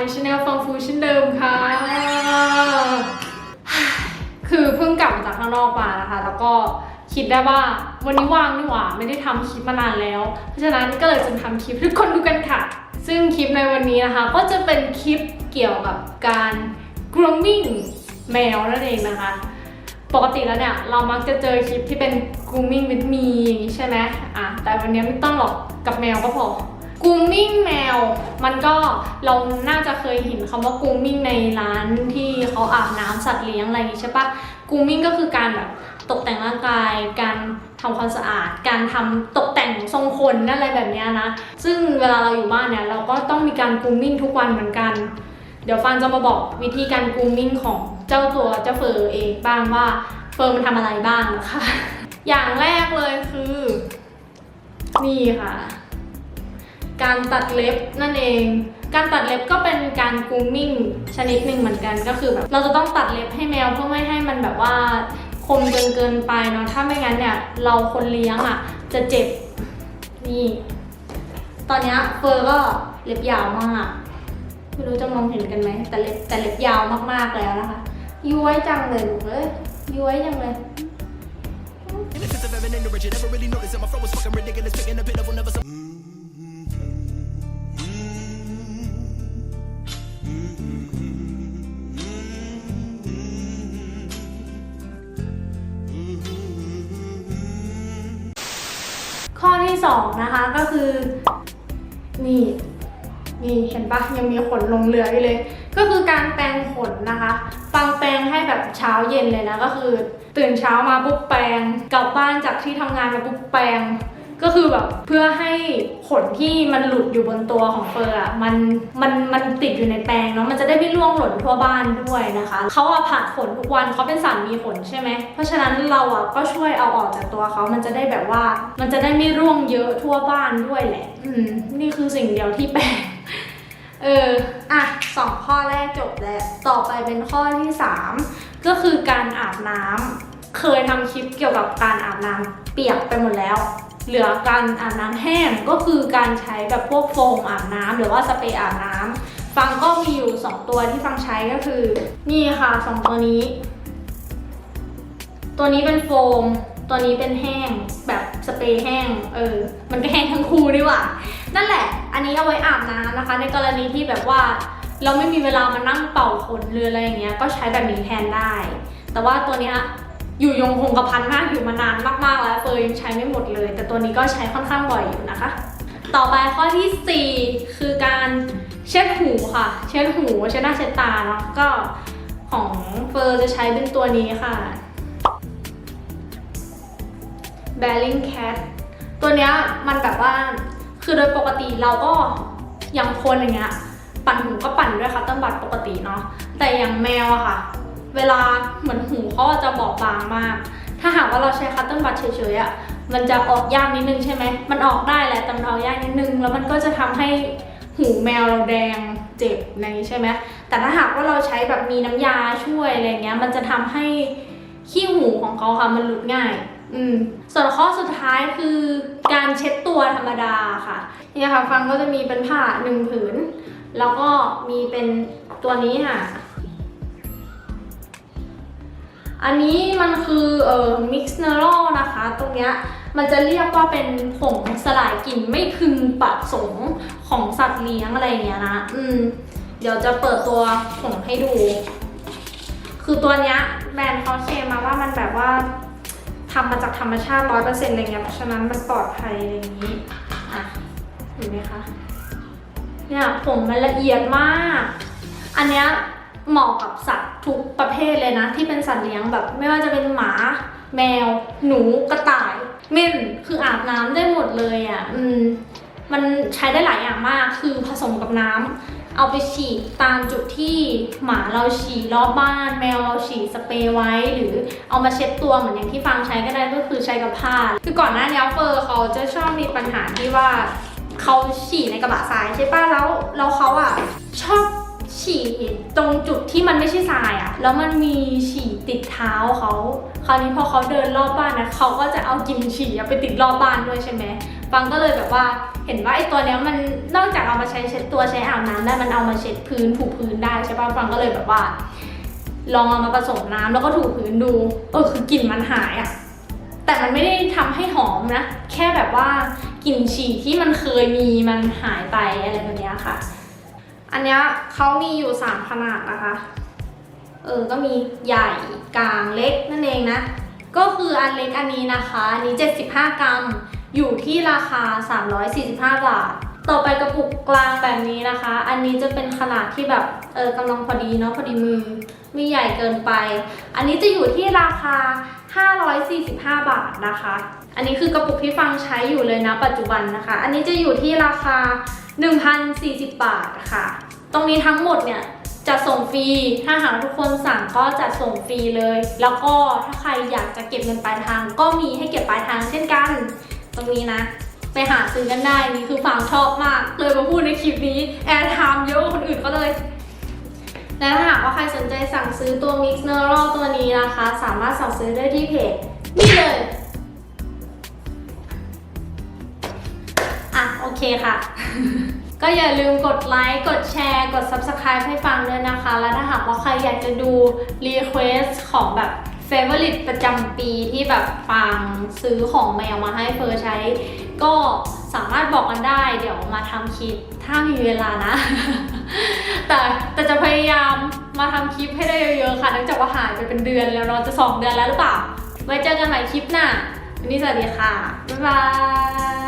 ในช anel ฟังฟูเช่นเดิมค่ะ คือเพิ่งกลับมาจากข้างนอกมานะคะ แล้วก็คิดได้ว่าวันนี้ว่างนี่หว่าไม่ได้ทำคลิปมานานแล้ว เพราะฉะนั้นก็เลยจะทำคลิปให้ทุกคนดูกันค่ะ ซึ่งคลิปในวันนี้นะคะ ก็จะเป็นคลิปเกี่ยวกับการ grooming แมวนั่นเองนะคะ ปกติแล้วเนี่ยเรามักจะเจอคลิปที่เป็น grooming with me อย่างนี้ใช่ไหมอะแต่วันนี้ไม่ต้องหรอกกับแมวก็พอ grooming แมว มันก็เราน่าจะเคยเห็นคำว่า grooming ในร้านที่เขาอาบน้ำสัตว์เลี้ยงอะไรอย่างนี้ใช่ปะ grooming ก็คือการแบบตกแต่งร่างกาย การทำความสะอาด การทำตกแต่งทรงขนอะไรแบบนี้นะ ซึ่งเวลาเราอยู่บ้านเนี่ยเราก็ต้องมีการ grooming ทุกวันเหมือนกัน เดี๋ยวฟังจะมาบอกวิธีการ grooming ของเจ้าตัวเจ้าเฟอร์เองบ้างว่าเฟอร์มันทำอะไรบ้างนะคะ อย่างแรกเลยคือ นี่ค่ะ การตัดเล็บนั่นเอง การตัดเล็บก็เป็นการ grooming ชนิดหนึ่งเหมือนกันก็คือแบบเราจะต้องตัดเล็บให้แมวเพื่อไม่ให้มันแบบว่าคมจนเกินไปเนาะถ้าไม่งั้นเนี่ยเราคนเลี้ยงอะจะเจ็บนี่ ตอนนี้เฟอร์ก็เล็บยาวมากไม่รู้จะมองเห็นกันไหมแต่เล็บแต่เล็บยาวมากๆแล้วนะคะย้วยจังเลยลูกเอ้ยย้วยจังเลย Innocence of สองนะคะก็คือ นี่นี่เห็นปะยังมีขนลงเรืออยู่เลย ก็คือการแปรงขนนะคะฟังแปรงให้แบบเช้าเย็นเลยนะก็คือ ตื่นเช้ามาปุ๊บแปรงกลับบ้านจากที่ทำงานมาปุ๊บแปรง ก็คือแบบเพื่อให้ขนที่มันหลุดอยู่บนตัวของเฟอร์อะมันมันมันติดอยู่ในแปรงเนาะมันจะได้ไม่ร่วงหล่นทั่วบ้านด้วยนะคะเขาอะผ่าขนทุกวันเขาเป็นสัตว์มีขนใช่ไหมเพราะฉะนั้นเราอะก็ช่วยเอาออกจากตัวเขามันจะได้แบบว่า มันจะได้ไม่ร่วงเยอะทั่วบ้านด้วยแหละ อืมนี่คือสิ่งเดียวที่แปลงเออ อะสองข้อแรกจบแล้ว ต่อไปเป็นข้อที่สามก็คือการอาบน้ำเคยทำคลิปเกี่ยวกับการอาบน้ำเปียกไปหมดแล้ว เหลือการอาบน้ำแห้งก็คือการใช้แบบพวกโฟมอาบน้ำหรือว่าสเปรย์อาบน้ำฟังก็มีอยู่สองตัวที่ฟังใช้ก็คือ นี่ค่ะสองตัวนี้ ตัวนี้เป็นโฟม ตัวนี้เป็นแห้งแบบสเปรย์แห้ง เออ มันก็แห้งทั้งคู่ดีกว่า นั่นแหละ อันนี้เอาไว้อาบน้ำนะคะ ในกรณีที่แบบว่าเราไม่มีเวลามานั่งเป่าขนหรืออะไรอย่างเงี้ย ก็ใช้แบบนี้แทนได้ แต่ว่าตัวเนี้ย อยู่ยงคงกระพันมากอยู่มานานมากๆแล้วเฟยยังใช้ไม่หมดเลย แต่ตัวนี้ก็ใช้ค่อนข้างบ่อยอยู่นะคะ ต่อไปข้อที่ 4 คือการเช็ดหูค่ะ เช็ดหูเช็ดหน้าเช็ดตาเนาะก็ของเฟอร์จะใช้เป็นตัวนี้ค่ะ b a r r i n g Cat ตัวเนี้ยมันแบบว่าคือโดยปกติเราก็อย่างคนอย่างเงี้ยปั่นหูก็ปั่นด้วยคัตเติ้ลบัตปกติเนาะแต่อย่างแมวอะค่ะ เวลาเหมือนหูเขาจะบอบบางมาก ถ้าหากว่าเราใช้คัตเติ้ลบัตเฉยๆอะมันจะออกยากนิดนึงใช่ไหม มันออกได้แหละแต่มันออกยากนิดนึง แล้วมันก็จะทำให้หูแมวเราแดงเจ็บอะไรอย่างงี้ใช่ไหม แต่ถ้าหากว่าเราใช้แบบมีน้ำยาช่วยอะไรเงี้ย มันจะทำให้ขี้หูของเขาค่ะมันหลุดง่าย อืม ส่วนข้อสุดท้ายคือการเช็ดตัวธรรมดาค่ะ เนี่ยค่ะฟังก็จะมีเป็นผ้าหนึ่งผืน แล้วก็มีเป็นตัวนี้ค่ะ อันนี้มันคือเอ่อ mix n e r o นะคะ ตรงเนี้ยมันจะเรียกว่าเป็นผงสลายกลิ่นไม่พึงประสงค์ของสัตว์เลี้ยงอะไรเงี้ยนะ อืม เดี๋ยวจะเปิดตัวผงให้ดู คือตัวเนี้ยแบรนด์เขาเคลมมาว่ามันแบบว่าทำมาจากธรรมชาติร้อยเปอร์เซ็นต์อะไรเงี้ย เพราะฉะนั้นมันปลอดภัยอะไรอย่างนี้ อะเห็นไหมคะ เนี่ยผมมันละเอียดมาก อันเนี้ยเหมาะกับสัตว์ ทุกประเภทเลยนะ ที่เป็นสัตว์เลี้ยงแบบ ไม่ว่าจะเป็นหมา แมว หนูกระต่าย เม่นคืออาบน้ำได้หมดเลยอะอืมมันใช้ได้หลายอย่างมากคือผสมกับน้ำเอาไปฉีดตามจุดที่หมาเราฉี่รอบบ้าน แมวเราฉี่สเปรย์ไว้ หรือเอามาเช็ดตัวเหมือนอย่างที่ฟังใช้ก็ได้ก็คือใช้กับผ้าคือก่อนหน้านี้เฟอร์เขาจะชอบมีปัญหาที่ว่าเขาฉี่ในกระบะทรายใช่ป่ะแล้วแล้วเขาอะชอบ ฉี่ตรงจุดที่มันไม่ใช่ทรายอะแล้วมันมีฉี่ติดเท้าเขาคราวนี้พอเขาเดินรอบบ้านนะเขาก็จะเอากินฉี่อะไปติดรอบบ้านด้วยใช่ไหมฟังก็เลยแบบว่าเห็นว่าไอ้ตัวเนี้ยมันนอกจากเอามาใช้เช็ดตัวใช้อาบน้ำได้มันเอามาเช็ดพื้นถูพื้นได้ใช่ป่ะฟังก็เลยแบบว่า ลองเอามาผสมน้ำแล้วก็ถูพื้นดูเออคือกลิ่นมันหายอะแต่มันไม่ได้ทำให้หอมนะ แค่แบบว่ากลิ่นฉี่ที่มันเคยมีมันหายไปอะไรแบบเนี้ยค่ะ อันเนี้ยเขามีอยู่สามขนาดนะคะ เออ ก็มีใหญ่กลางเล็กนั่นเองนะ ก็คืออันเล็กอันนี้นะคะ อันนี้ 75 กรัม อยู่ที่ราคา 345 บาท ต่อไปกระปุกกลางแบบนี้นะคะ อันนี้จะเป็นขนาดที่แบบ เออกำลังพอดีเนาะ พอดีมือ ไม่ใหญ่เกินไป อันนี้จะอยู่ที่ราคา 545 บาทนะคะ อันนี้คือกระปุกที่ฟังใช้อยู่เลยนะปัจจุบันนะคะ อันนี้จะอยู่ที่ราคา 1,040 บาทค่ะ ตรงนี้ทั้งหมดเนี่ยจะส่งฟรี ถ้าหากทุกคนสั่งก็จะส่งฟรีเลย แล้วก็ถ้าใครอยากจะเก็บเงินปลายทาง ก็มีให้เก็บปลายทางเช่นกัน ตรงนี้นะ ไปหาซื้อกันได้ นี่คือฟังชอบมาก เลยมาพูดในคลิปนี้ แอร์ไทม์เยอะกว่าคนอื่นก็เลย และถ้าหากว่าใครสนใจสั่งซื้อตัว Mix Neural ตัวนี้นะคะ สามารถสั่งซื้อได้ที่เพจนี่เลย อะ โอเคค่ะ ก็อย่าลืมกดไลค์ กดแชร์ กด Subscribe ให้ฟังด้วยนะคะ และถ้าหากว่าใครอยากจะดู Request ของแบบ Favorite ประจำปีที่แบบฟังซื้อของแมวมาให้เฟอร์ใช้ ก็สามารถบอกกันได้ เดี๋ยวมาทำคลิปถ้ามีเวลานะ แต่แต่จะพยายามมาทำคลิปให้ได้เยอะๆค่ะเนื่องจากว่าหายไปเป็นเดือนแล้วเนาะจะสองเดือนแล้วหรือเปล่า ไว้เจอกันใหม่คลิปหน้าวันนี้สวัสดีค่ะ บ๊ายบาย